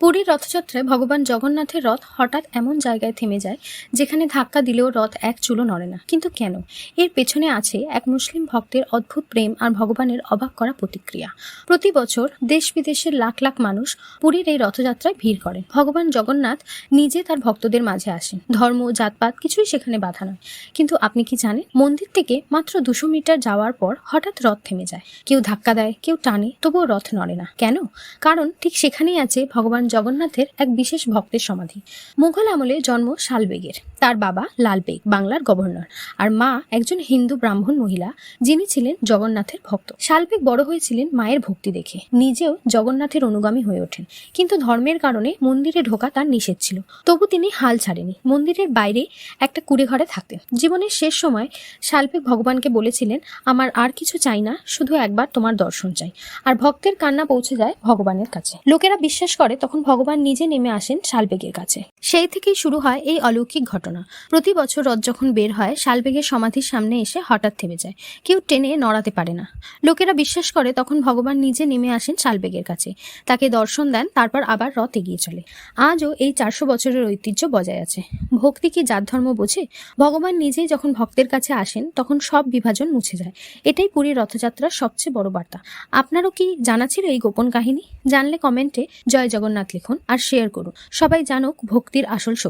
পুরীর রথযাত্রায় ভগবান জগন্নাথের রথ হঠাৎ এমন জায়গায় থেমে যায়, যেখানে ধাক্কা দিলেও রথ এক চুলো নড়ে না। কিন্তু কেন? এর পেছনে আছে এক মুসলিম ভক্তের অদ্ভুত প্রেম আর ভগবানের অবাক করা প্রতিক্রিয়া। প্রতি বছর দেশ বিদেশের লাখ লাখ মানুষ পুরীর এই রথযাত্রায় ভিড় করেন ভগবান জগন্নাথ নিজে তার ভক্তদের মাঝে আসেন। ধর্ম, জাতপাত কিছুই সেখানে বাধা নয়। কিন্তু আপনি কি জানেন মন্দির থেকে মাত্র দুশো মিটার যাওয়ার পর হঠাৎ রথ থেমে যায়। কেউ ধাক্কা দেয়, কেউ টানে, তবুও রথ নড়ে না। কেন? কারণ ঠিক সেখানেই আছে ভগবান জগন্নাথের এক বিশেষ ভক্তের সমাধি। মুঘল আমলে জন্ম শালবেগের। তার বাবা লালবেগ, বাংলার গভর্নর। আর মা একজন হিন্দু ব্রাহ্মণ মহিলা, যিনি ছিলেন জগন্নাথের ভক্ত। শালবেগ বড় হয়েছিলেন মায়ের ভক্তি দেখে। নিজেও জগন্নাথের অনুগামী হয়ে ওঠেন। কিন্তু ধর্মের কারণে মন্দিরে ঢোকা তার নিষেধ ছিল। তবু তিনি হাল ছাড়েনি মন্দিরের বাইরে একটা কুড়ে ঘরে থাকতেন। জীবনের শেষ সময় শালবেগ ভগবানকে বলেছিলেন, আমার আর কিছু চাই না, শুধু একবার তোমার দর্শন চাই। আর ভক্তের কান্না পৌঁছে যায় ভগবানের কাছে। লোকেরা বিশ্বাস করে, তখন ভগবান নিজে নেমে আসেন শালবেগের কাছে। সেই থেকেই শুরু হয় এই অলৌকিক ঘটনা। প্রতি বছর রথ যখন বের হয়, শালবেগের সমাধির সামনে এসে হঠাৎ থেমে যায়। কেউ টেনে নড়াতে পারে না। লোকেরা বিশ্বাস করে তখন ভগবান নিজে নেমে আসেন শালবেগের কাছে। তাকে দর্শন দেন, তারপর আবার রথ এগিয়ে চলে। আজও এই চারশো বছরের ঐতিহ্য বজায় আছে। ভক্তি কি জাত ধর্ম বোঝে? ভগবান নিজেই যখন ভক্তের কাছে আসেন, তখন সব বিভাজন মুছে যায়। এটাই পুরীর রথযাত্রার সবচেয়ে বড় বার্তা। আপনারও কি জানা ছিল এই গোপন কাহিনী? জানলে কমেন্টে জয় জগন্নাথ লিখুন আর শেয়ার করুন। সবাই জানুক ভক্তির আসল শক্তি।